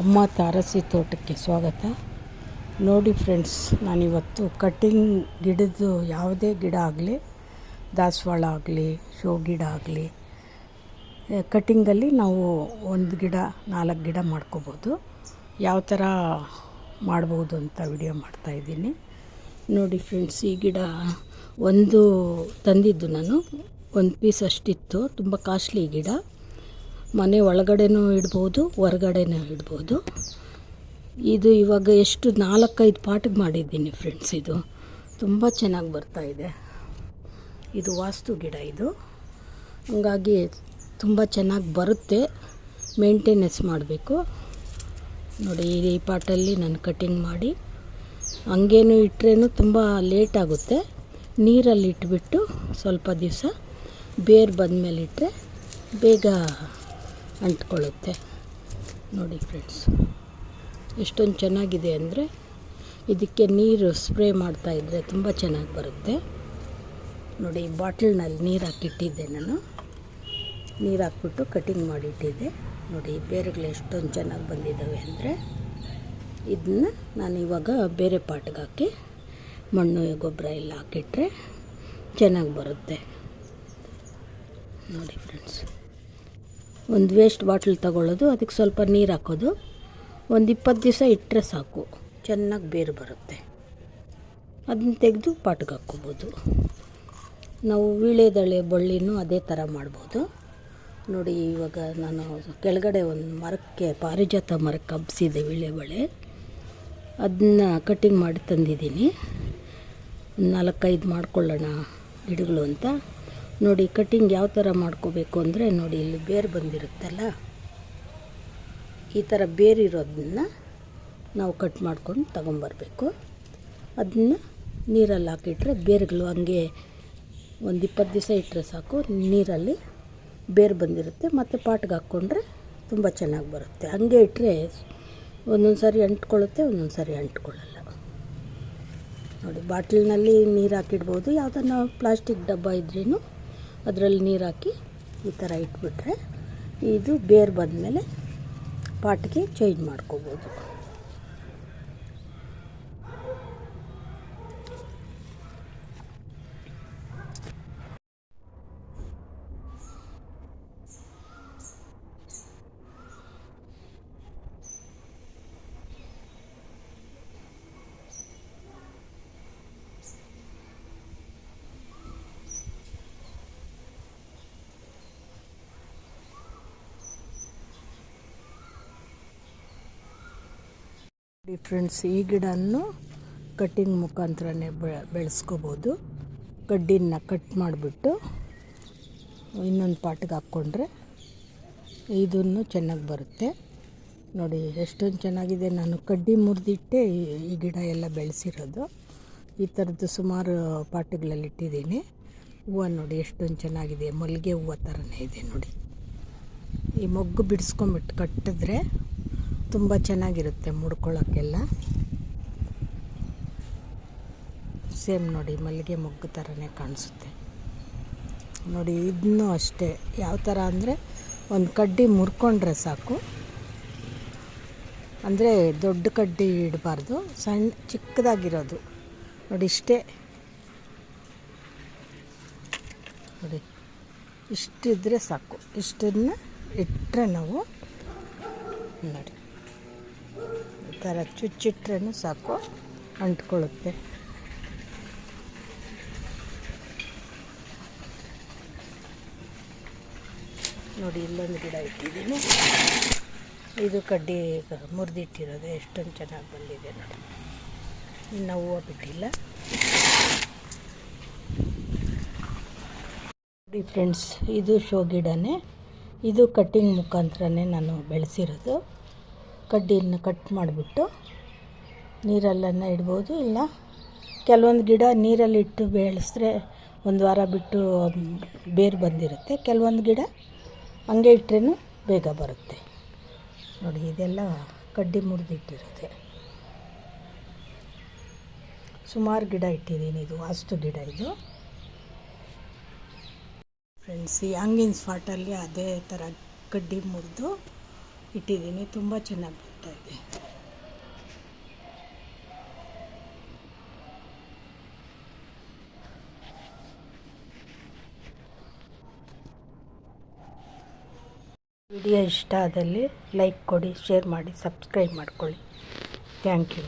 ಅಮ್ಮ ತಾರಸಿ ತೋಟಕ್ಕೆ ಸ್ವಾಗತ. ನೋಡಿ ಫ್ರೆಂಡ್ಸ್, ನಾನಿವತ್ತು ಕಟ್ಟಿಂಗ್ ಗಿಡದ್ದು ಯಾವುದೇ ಗಿಡ ಆಗಲಿ, ದಾಸವಾಳ ಆಗಲಿ, ಶೋ ಗಿಡ ಆಗಲಿ ಕಟ್ಟಿಂಗಲ್ಲಿ ನಾವು ಒಂದು ಗಿಡ, ನಾಲ್ಕು ಗಿಡ ಮಾಡ್ಕೋಬೋದು. ಯಾವ ಥರ ಮಾಡ್ಬೋದು ಅಂತ ವಿಡಿಯೋ ಮಾಡ್ತಾಯಿದ್ದೀನಿ ನೋಡಿ ಫ್ರೆಂಡ್ಸ್, ಈ ಗಿಡ ಒಂದು ತಂದಿದ್ದು ನಾನು. ಒಂದು ಪೀಸ್ ಅಷ್ಟಿತ್ತು, ತುಂಬ ಕಾಸ್ಟ್ಲಿ ಗಿಡ. ಮನೆ ಒಳಗಡೆನೂ ಇಡ್ಬೋದು, ಹೊರ್ಗಡೆನೂ ಇಡ್ಬೋದು. ಇದು ಇವಾಗ ಎಷ್ಟು ನಾಲ್ಕೈದು ಪಾಟಿಗೆ ಮಾಡಿದ್ದೀನಿ ಫ್ರೆಂಡ್ಸ್ ಇದು ತುಂಬ ಚೆನ್ನಾಗಿ ಬರ್ತಾ ಇದೆ. ಇದು ವಾಸ್ತು ಗಿಡ ಇದು. ಹಂಗಾಗಿ ತುಂಬ ಚೆನ್ನಾಗಿ ಬರುತ್ತೆ ಮೇಂಟೆನೆನ್ಸ್ ಮಾಡಬೇಕು. ನೋಡಿ, ಈ ಪಾಟಲ್ಲಿ ನಾನು ಕಟಿಂಗ್ ಮಾಡಿ, ಹಂಗೇನು ಇಟ್ಟರೇನು ತುಂಬ ಲೇಟ್ ಆಗುತ್ತೆ. ನೀರಲ್ಲಿ ಇಟ್ಬಿಟ್ಟು ಸ್ವಲ್ಪ ದಿವಸ ಬೇರು ಬಂದಮೇಲೆ ಇಟ್ಟರೆ ಬೇಗ ಅಂಟ್ಕೊಳ್ಳುತ್ತೆ. ನೋಡಿ ಫ್ರೆಂಡ್ಸ್, ಎಷ್ಟೊಂದು ಚೆನ್ನಾಗಿದೆ ಅಂದರೆ ಇದಕ್ಕೆ ನೀರು ಸ್ಪ್ರೇ ಮಾಡ್ತಾಯಿದ್ರೆ ತುಂಬ ಚೆನ್ನಾಗಿ ಬರುತ್ತೆ. ನೋಡಿ ಬಾಟ್ಲ್ನಲ್ಲಿ ನೀರು ಹಾಕಿಟ್ಟಿದ್ದೆ ನಾನು. ನೀರು ಹಾಕ್ಬಿಟ್ಟು ಕಟಿಂಗ್ ಮಾಡಿಟ್ಟಿದ್ದೆ. ನೋಡಿ ಬೇರುಗಳು ಎಷ್ಟೊಂದು ಚೆನ್ನಾಗಿ ಬಂದಿದ್ದಾವೆ ಅಂದರೆ ಇದನ್ನ ನಾನು ಇವಾಗ ಬೇರೆ ಪಾಟ್ಗೆ ಹಾಕಿ ಮಣ್ಣು, ಗೊಬ್ಬರ ಎಲ್ಲ ಹಾಕಿಟ್ರೆ ಚೆನ್ನಾಗಿ ಬರುತ್ತೆ. ನೋಡಿ ಫ್ರೆಂಡ್ಸ್. ಒಂದು ವೇಸ್ಟ್ ಬಾಟ್ಲ್ ತಗೊಳ್ಳೋದು, ಅದಕ್ಕೆ ಸ್ವಲ್ಪ ನೀರು ಹಾಕೋದು. ಒಂದು ಇಪ್ಪತ್ತು ದಿವಸ ಇಟ್ಟರೆ ಸಾಕು, ಚೆನ್ನಾಗಿ ಬೇರು ಬರುತ್ತೆ. ಅದನ್ನ ತೆಗೆದು ಪಾಟ್ಗೆ ಹಾಕ್ಕೋಬೋದು. ನಾವು ವೀಳೆದಳೆ ಬಳ್ಳಿನೂ ಅದೇ ಥರ ಮಾಡ್ಬೋದು. ನೋಡಿ, ಇವಾಗ ನಾನು ಕೆಳಗಡೆ ಒಂದು ಮರಕ್ಕೆ, ಪಾರಿಜಾತ ಮರಕ್ಕೆ ಹಬ್ಸಿದೆ ವೀಳೆ ಬಳೆ ಅದನ್ನ ಕಟ್ಟಿಂಗ್ ಮಾಡಿ ತಂದಿದ್ದೀನಿ. ನಾಲ್ಕೈದು ಮಾಡ್ಕೊಳ್ಳೋಣ ಗಿಡಗಳು ಅಂತ. ನೋಡಿ ಕಟ್ಟಿಂಗ್ ಯಾವ ಥರ ಮಾಡ್ಕೋಬೇಕು ಅಂದರೆ ನೋಡಿ, ಇಲ್ಲಿ ಬೇರು ಬಂದಿರುತ್ತಲ್ಲ? ಈ ಥರ ಬೇರಿರೋದನ್ನ ನಾವು ಕಟ್ ಮಾಡ್ಕೊಂಡು ತಗೊಂಬರ್ಬೇಕು. ಅದನ್ನ ನೀರಲ್ಲಿ ಹಾಕಿಟ್ರೆ ಬೇರುಗಳು ಹಂಗೆ ಒಂದು ಇಪ್ಪತ್ತು ದಿವಸ ಇಟ್ಟರೆ ಸಾಕು, ನೀರಲ್ಲಿ ಬೇರು ಬಂದಿರುತ್ತೆ. ಮತ್ತು ಪಾಟ್ಗೆ ಹಾಕ್ಕೊಂಡ್ರೆ ತುಂಬ ಚೆನ್ನಾಗಿ ಬರುತ್ತೆ. ಹಂಗೆ ಇಟ್ಟರೆ ಒಂದೊಂದು ಸಾರಿ ಅಂಟ್ಕೊಳ್ಳುತ್ತೆ, ಒಂದೊಂದು ಸಾರಿ ಅಂಟ್ಕೊಳ್ಳಲ್ಲ. ನೋಡಿ, ಬಾಟ್ಲಿನಲ್ಲಿ ನೀರು ಹಾಕಿಡ್ಬೋದು. ಯಾವುದನ್ನ ಪ್ಲಾಸ್ಟಿಕ್ ಡಬ್ಬ ಇದ್ರೂ ಅದರಲ್ಲಿ ನೀರು ಹಾಕಿ ಈ ಥರ ಇಟ್ಬಿಟ್ರೆ ಇದು ಬೇರು ಬಂದಮೇಲೆ ಪಾಟ್ಗೆ ಚೇಂಜ್ ಮಾಡ್ಕೋಬೋದು. ಫ್ರೆಂಡ್ಸ್ ಈ ಗಿಡನ್ನು ಕಟ್ಟಿಂಗ್ ಮುಖಾಂತರನೇ ಬೆಳೆಸ್ಕೋಬೋದು. ಕಡ್ಡಿನ ಕಟ್ ಮಾಡಿಬಿಟ್ಟು ಇನ್ನೊಂದು ಪಾಟ್ಗೆ ಹಾಕ್ಕೊಂಡ್ರೆ ಇದನ್ನು ಚೆನ್ನಾಗಿ ಬರುತ್ತೆ. ನೋಡಿ, ಎಷ್ಟೊಂದು ಚೆನ್ನಾಗಿದೆ. ನಾನು ಕಡ್ಡಿ ಮುರಿದಿಟ್ಟೆ, ಈ ಗಿಡ ಎಲ್ಲ ಬೆಳೆಸಿರೋದು. ಈ ಥರದ್ದು ಸುಮಾರು ಪಾಟ್ಗಳಲ್ಲಿ ಇಟ್ಟಿದ್ದೀನಿ. ಹೂವು ನೋಡಿ, ಎಷ್ಟೊಂದು ಚೆನ್ನಾಗಿದೆ. ಮಲ್ಲಿಗೆ ಹೂವು ಥರನೇ ಇದೆ ನೋಡಿ. ಈ ಮೊಗ್ಗು ಬಿಡಿಸ್ಕೊಂಬಿಟ್ಟು ಕಟ್ಟಿದ್ರೆ ತುಂಬ ಚೆನ್ನಾಗಿರುತ್ತೆ ಮುಡ್ಕೊಳ್ಳೋಕ್ಕೆಲ್ಲ. ಸೇಮ್ ನೋಡಿ, ಮಲ್ಲಿಗೆ ಮೊಗ್ಗು ಥರನೇ ಕಾಣಿಸುತ್ತೆ. ನೋಡಿ ಇದನ್ನೂ ಅಷ್ಟೇ. ಯಾವ ಥರ ಅಂದರೆ, ಒಂದು ಕಡ್ಡಿ ಮುರ್ಕೊಂಡ್ರೆ ಸಾಕು. ಅಂದರೆ, ದೊಡ್ಡ ಕಡ್ಡಿ ಇಡಬಾರ್ದು ಸಣ್ಣ ಚಿಕ್ಕದಾಗಿರೋದು. ನೋಡಿ, ಇಷ್ಟೇ. ನೋಡಿ, ಇಷ್ಟಿದ್ರೆ ಸಾಕು. ಇಷ್ಟನ್ನು ಇಟ್ಟರೆ ನಾವು, ನೋಡಿ. ಥರ ಚುಚ್ಚಿಟ್ರೂ ಸಾಕು, ಅಂಟ್ಕೊಳ್ಳುತ್ತೆ. ನೋಡಿ, ಇಲ್ಲೊಂದು ಗಿಡ ಇಟ್ಟಿದ್ದೀನಿ. ಇದು ಕಡ್ಡಿ ಮುರಿದಿಟ್ಟಿರೋದು, ಎಷ್ಟೊಂದು ಚೆನ್ನಾಗಿ ಬಂದಿದೆ ನೋಡಿ. ಇನ್ನು ಹೂವು ಬಿಟ್ಟಿಲ್ಲ. ನೋಡಿ ಫ್ರೆಂಡ್ಸ್, ಇದು ಶೋ ಗಿಡನೇ. ಇದು ಕಟ್ಟಿಂಗ್ ಮುಖಾಂತರನೇ ನಾನು ಬೆಳೆಸಿರೋದು. ಕಡ್ಡಿನ ಕಟ್ ಮಾಡಿಬಿಟ್ಟು ನೀರಲ್ಲನ್ನು ಇಡ್ಬೋದು. ಇಲ್ಲ, ಕೆಲವೊಂದು ಗಿಡ ನೀರಲ್ಲಿ ಇಟ್ಟು ಬೆಳೆಸಿದ್ರೆ ಒಂದು ವಾರ ಬಿಟ್ಟು ಬೇರು ಬಂದಿರುತ್ತೆ. ಕೆಲವೊಂದು ಗಿಡ ಹಂಗೆ ಇಟ್ಟರೆ ಬೇಗ ಬರುತ್ತೆ. ನೋಡಿ, ಇದೆಲ್ಲ ಕಡ್ಡಿ ಮುರಿದಿಟ್ಟಿರುತ್ತೆ ಸುಮಾರು ಗಿಡ ಇಟ್ಟಿದ್ದೀನಿ ಇದು ವಾಸ್ತು ಗಿಡ ಇದು. ಫ್ರೆಂಡ್ಸ್ ಈ ಹಂಗಿನ ಸ್ಪಾಟಲ್ಲಿ ಅದೇ ಥರ ಕಡ್ಡಿ ಮುರಿದು ಇಟ್ಟಿದ್ದೀನಿ. ತುಂಬ ಚೆನ್ನಾಗಿ ಬರ್ತಾ ಇದೆ. ವಿಡಿಯೋ ಇಷ್ಟ ಆದಲ್ಲಿ ಲೈಕ್ ಕೊಡಿ, ಶೇರ್ ಮಾಡಿ, ಸಬ್ಸ್ಕ್ರೈಬ್ ಮಾಡ್ಕೊಳ್ಳಿ. Thank you.